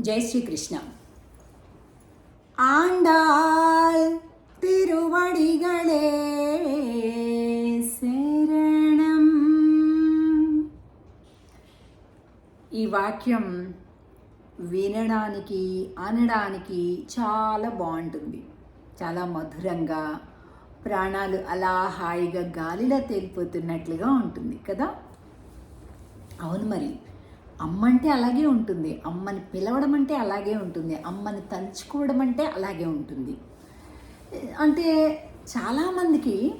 ஜெய் ஸ்ரீ கிருஷ்ணா ஆண்டாள் திருவடிகளே శరణం ఈ వాక్యం వినడానికి అనడానికి చాలా బాగుంటుంది చాలా మధురంగా ప్రాణాలు అలా హాయిగా గాలిలో తేలిపోతున్నట్లుగా ఉంటుంది కదా అవును మరి అమ్మ అంటే అలాగే ఉంటుంది. అమ్మని పిలవడం అంటే అలాగే ఉంటుంది. అమ్మని తలుచుకోవడం అంటే అలాగే ఉంటుంది. అంటే చాలామందికి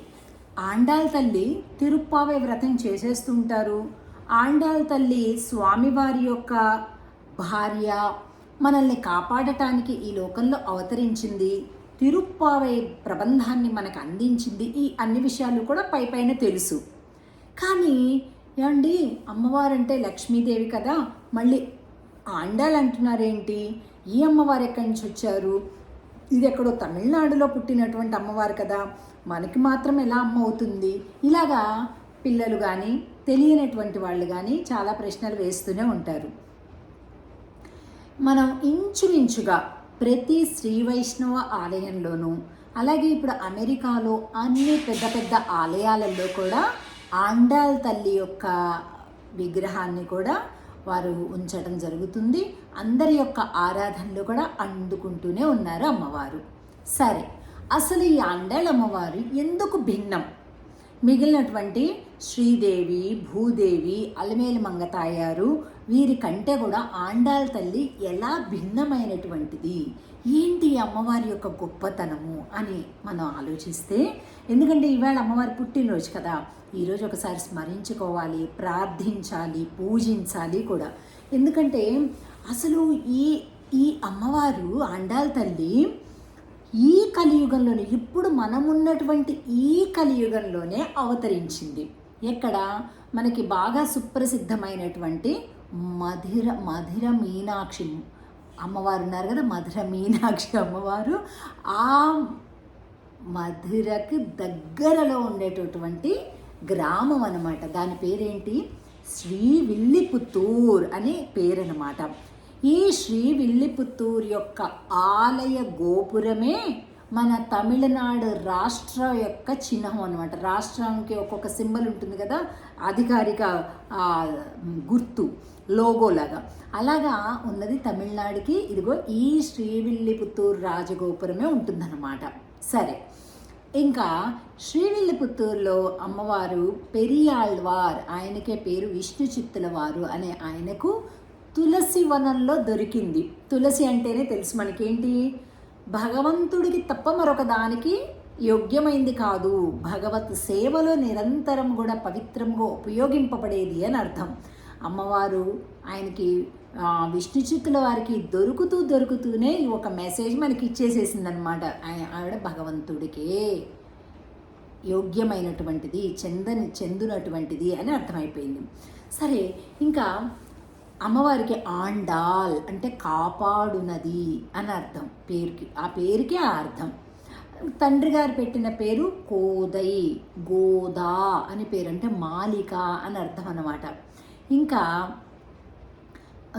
ఆండాల్ తల్లి తిరుప్పావే వ్రతం చేసేస్తుంటారు. ఆండాల్ తల్లి స్వామివారి యొక్క భార్య మనల్ని కాపాడటానికి ఈ లోకంలో అవతరించింది. తిరుప్పావై ప్రబంధాన్ని మనకు అందించింది. ఈ అన్ని విషయాలు కూడా పై పైన తెలుసు. కానీ ఏమండి అమ్మవారంటే లక్ష్మీదేవి కదా. మళ్ళీ ఆండాలు అంటున్నారేంటి ఈ అమ్మవారు ఎక్కడి నుంచి వచ్చారు? ఇది ఎక్కడో తమిళనాడులో పుట్టినటువంటి అమ్మవారు కదా. మనకి మాత్రం ఎలా అమ్మ అవుతుంది? ఇలాగా పిల్లలు కానీ తెలియనటువంటి వాళ్ళు కానీ చాలా ప్రశ్నలు వేస్తూనే ఉంటారు. మనం ఇంచుమించుగా ప్రతి శ్రీ వైష్ణవ ఆలయంలోనూ అలాగే ఇప్పుడు అమెరికాలో అన్ని పెద్ద పెద్ద ఆలయాలలో కూడా ఆండాల్ తల్లి యొక్క విగ్రహాన్ని కూడా వారు ఉంచడం జరుగుతుంది. అందరి యొక్క ఆరాధనలు కూడా అందుకుంటూనే ఉన్నారు అమ్మవారు. సరే అసలు ఈ ఆండాల్ అమ్మవారు ఎందుకు భిన్నం? మిగిలినటువంటి శ్రీదేవి భూదేవి అలమేలు మంగతాయారు వీరి కంటే కూడా ఆండాల తల్లి ఎలా భిన్నమైనటువంటిది? ఏంటి అమ్మవారి యొక్క గొప్పతనము అని మనం ఆలోచిస్తే ఎందుకంటే ఈవేళ అమ్మవారి పుట్టినరోజు కదా ఈరోజు ఒకసారి స్మరించుకోవాలి ప్రార్థించాలి పూజించాలి కూడా. ఎందుకంటే అసలు ఈ ఈ అమ్మవారు ఆండాల తల్లి ఈ కలియుగంలోనే ఇప్పుడు మనం ఉన్నటువంటి ఈ కలియుగంలోనే అవతరించింది. ఎక్కడ మనకి బాగా సుప్రసిద్ధమైనటువంటి మధిర మధిర మీనాక్షి. అమ్మవారు ఉన్నారు కదా మధుర మీనాక్షి అమ్మవారు. ఆ మధురకు దగ్గరలో ఉండేటటువంటి గ్రామం అన్నమాట. దాని పేరేంటి? శ్రీ విల్లిపుత్తూర్ అనే పేరు ఈ శ్రీ విల్లిపుత్తూర్ యొక్క ఆలయ గోపురమే మన తమిళనాడు రాష్ట్ర యొక్క చిహ్నం అనమాట రాష్ట్రానికి ఒక్కొక్క సింబల్ ఉంటుంది కదా అధికారిక గుర్తు లోగోలాగా అలాగా ఉన్నది తమిళనాడుకి. ఇదిగో ఈ శ్రీవిల్లిపుత్తూరు రాజగోపురమే ఉంటుందన్నమాట. సరే ఇంకా శ్రీవిల్లిపుత్తూరులో అమ్మవారు పెరియాళ్వార్ ఆయనకే పేరు విష్ణు చిత్తుల వారు అనే ఆయనకు తులసి వనంలో దొరికింది. తులసి అంటేనే తెలుసు మనకేంటి? భగవంతుడికి తప్ప మరొక దానికి యోగ్యమైంది కాదు. భగవత్ సేవలో నిరంతరం కూడా పవిత్రంగా ఉపయోగింపబడేది అని అర్థం. అమ్మవారు ఆయనకి ఆ, విష్ణు చిత్తుల వారికి దొరుకుతూ దొరుకుతూనే ఒక మెసేజ్ మనకి ఇచ్చేసేసిందనమాట ఆవిడ భగవంతుడికే యోగ్యమైనటువంటిది చెందని చెందునటువంటిది అని అర్థమైపోయింది. సరే ఇంకా అమ్మవారికి ఆండాల్ అంటే కాపాడునది అని అర్థం. పేరుకి ఆ పేరుకే ఆ అర్థం. తండ్రి గారు పెట్టిన పేరు కోదై గోదా అని పేరు అంటే మాలిక అని అర్థం అన్నమాట. ఇంకా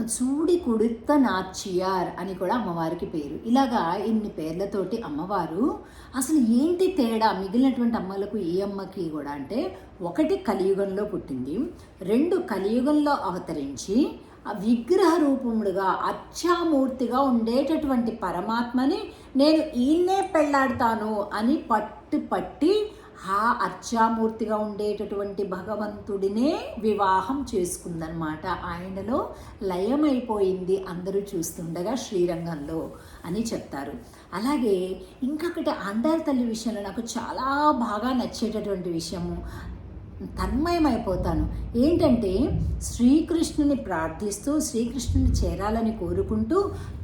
చూడి కుడిత్త నాచియార్ అని కూడా అమ్మవారికి పేరు. ఇలాగా ఇన్ని పేర్లతోటి అమ్మవారు అసలు ఏంటి తేడా? మిగిలినటువంటి అమ్మలకు ఈ అమ్మకి కూడా అంటే ఒకటి కలియుగంలో పుట్టింది రెండు కలియుగంలో అవతరించి విగ్రహ రూపముడుగా అచ్చామూర్తిగా ఉండేటటువంటి పరమాత్మని నేను ఈయన్నే పెళ్ళాడతాను అని పట్టు పట్టి ఆ అర్చామూర్తిగా ఉండేటటువంటి భగవంతుడినే వివాహం చేసుకుందనమాట ఆయనలో లయమైపోయింది అందరూ చూస్తుండగా శ్రీరంగంలో అని చెప్తారు. అలాగే ఇంకొకటి ఆండాల్ తల్లి విషయంలో నాకు చాలా బాగా నచ్చేటటువంటి విషయము తన్మయమైపోతాను. ఏంటంటే శ్రీకృష్ణుని ప్రార్థిస్తూ శ్రీకృష్ణుని చేరాలని కోరుకుంటూ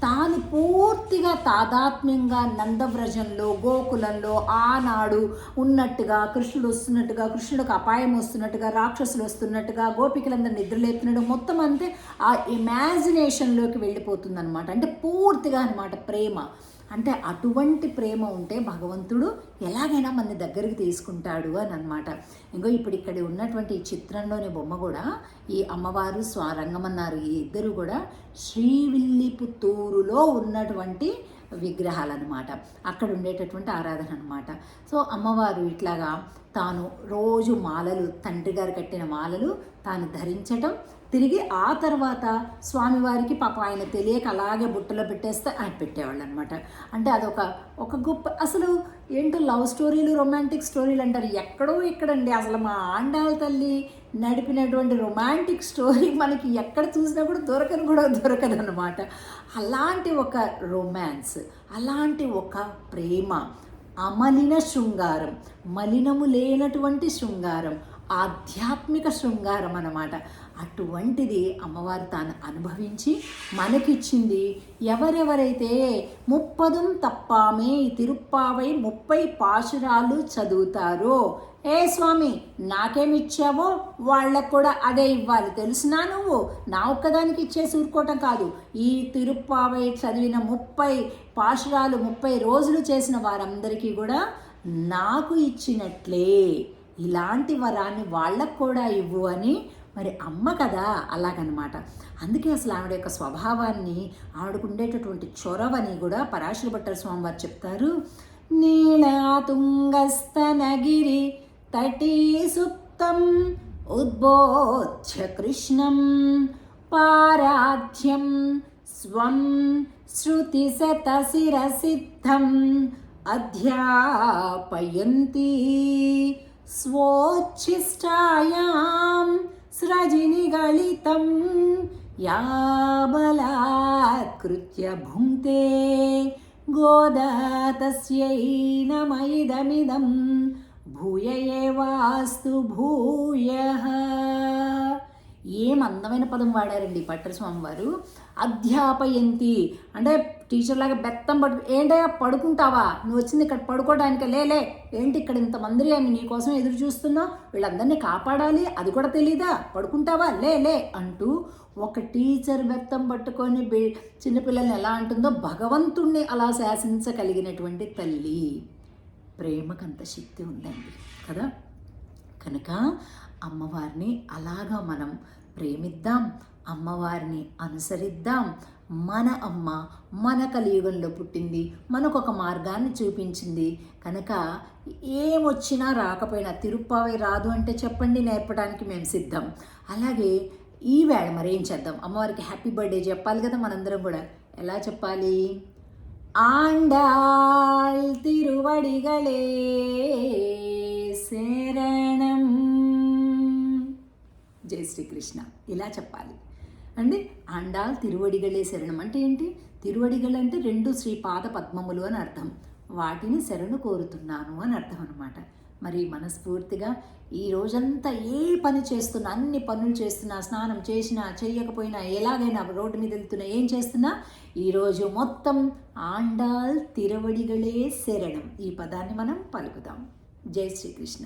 తాను పూర్తిగా తాదాత్మ్యంగా నందవ్రజంలో గోకులంలో ఆనాడు ఉన్నట్టుగా కృష్ణుడు వస్తున్నట్టుగా కృష్ణుడికి అపాయం వస్తున్నట్టుగా రాక్షసులు వస్తున్నట్టుగా గోపికలందరూ నిద్రలేపుతున్నాడు మొత్తం అంతే ఆ ఇమాజినేషన్లోకి వెళ్ళిపోతుంది అనమాట అంటే పూర్తిగా అనమాట ప్రేమ. అంటే అటువంటి ప్రేమ ఉంటే భగవంతుడు ఎలాగైనా మన దగ్గరికి తీసుకుంటాడు అని అనమాట ఇంకో ఇప్పుడు ఇక్కడ ఉన్నటువంటి ఈ చిత్రంలోని బొమ్మ కూడా ఈ అమ్మవారు స్వారంగమన్నారు. ఈ ఇద్దరు కూడా శ్రీవిల్లిపుత్తూరులో ఉన్నటువంటి విగ్రహాలు అనమాట అక్కడ ఉండేటటువంటి ఆరాధన అనమాట సో అమ్మవారు ఇట్లాగా తాను రోజు మాలలు తండ్రి గారు కట్టిన మాలలు తాను ధరించటం తిరిగి ఆ తర్వాత స్వామివారికి పాపం ఆయన తెలియక అలాగే బుట్టలో పెట్టేస్తే ఆయన పెట్టేవాళ్ళు అనమాట అంటే అదొక ఒక గొప్ప అసలు ఏంటో లవ్ స్టోరీలు రొమాంటిక్ స్టోరీలు అంటారు? ఎక్కడో ఇక్కడండి. అసలు మా ఆండాల తల్లి నడిపినటువంటి రొమాంటిక్ స్టోరీ మనకి ఎక్కడ చూసినా కూడా దొరకను కూడా దొరకదు అనమాట అలాంటి ఒక రొమాన్స్ అలాంటి ఒక ప్రేమ అమలిన శృంగారం మలినము లేనటువంటి శృంగారం ఆధ్యాత్మిక శృంగారం అన్నమాట. అటువంటిది అమ్మవారు తాను అనుభవించి మనకిచ్చింది ఎవరెవరైతే ముప్పదుం తప్పామే తిరుప్పావై ముప్పై పాశురాలు చదువుతారో ఏ స్వామి నాకేమిచ్చావో వాళ్ళకు కూడా అదే ఇవ్వాలి. తెలుసునా నువ్వు? నా ఒక్కదానికి ఇచ్చేసి ఊరుకోవటం కాదు. ఈ తిరుప్పావై చదివిన ముప్పై పాశురాలు ముప్పై రోజులు చేసిన వారందరికీ కూడా నాకు ఇచ్చినట్లే. ఇలాంటి వరాన్ని వాళ్ళకు కూడా ఇవ్వు అని మరి అమ్మ కదా అలాగనమాట. అందుకే అసలు ఆవిడ యొక్క స్వభావాన్ని ఆవిడకు ఉండేటటువంటి చొరవని కూడా పరాశర భట్టర స్వామి వారు చెప్తారు. నీళాతుంగస్తనగిరి తటీ సుప్తం ఉద్బోధ్య కృష్ణం పారాధ్యం స్వం శృతిశతశిరసిద్ధం అధ్యాపయంతి. స్వోచ్ఛిష్టాయాం స్రజినిగళితం యా బలాత్కృత్య భుంక్తే గోదా తస్యై నమైదమిదం భూయ. ఏవాస్తు భూయః ఏం అందమైన పదం వాడారండి పట్టర్ స్వామి అధ్యాపయంతి. అంటే టీచర్ లాగా బెత్తం పడు ఏంటయ్యా పడుకుంటావా? నువ్వు వచ్చింది ఇక్కడ పడుకోవడానికి. లేలే ఏంటి ఇక్కడ ఇంతమంది అని నీకోసం ఎదురు చూస్తున్నావు వీళ్ళందరినీ కాపాడాలి అది కూడా తెలీదా? పడుకుంటావా? లే లే అంటూ ఒక టీచర్ బెత్తం పట్టుకొని బి చిన్నపిల్లల్ని ఎలా అంటుందో భగవంతుణ్ణి అలా శాసించగలిగినటువంటి తల్లి. ప్రేమకంత శక్తి ఉందండి కదా? కనుక అమ్మవారిని అలాగా మనం ప్రేమిద్దాం అమ్మవారిని అనుసరిద్దాం మన అమ్మ మన కలియుగంలో పుట్టింది మనకు ఒక మార్గాన్ని చూపించింది. కనుక ఏమొచ్చినా రాకపోయినా తిరుప్పావై రాదు అంటే చెప్పండి నేర్పడానికి మేము సిద్ధం. అలాగే ఈ వేళ మరి ఏం చేద్దాం? అమ్మవారికి హ్యాపీ బర్త్డే చెప్పాలి కదా మనందరం కూడా. ఎలా చెప్పాలి? ఆండాళ్ తిరువడిగలే శరణం. జై శ్రీకృష్ణ. ఇలా చెప్పాలి. అండి అండాల్ తిరువడిగలే శరణం అంటే ఏంటి? తిరువడిగలు అంటే రెండు శ్రీ పాద పద్మములు అని అర్థం. వాటిని శరణు కోరుతున్నాను అని అర్థం అనమాట మరి మనస్ఫూర్తిగా ఈ రోజంతా ఏ పని చేస్తున్నా అన్ని పనులు చేస్తున్నా స్నానం చేసినా చేయకపోయినా ఎలాగైనా రోడ్డు మీద వెళ్తున్నా ఏం చేస్తున్నా ఈరోజు మొత్తం ఆండాల్ తిరువడిగలే శరణం. ఈ పదాన్ని మనం పలుకుదాం. జై శ్రీకృష్ణ.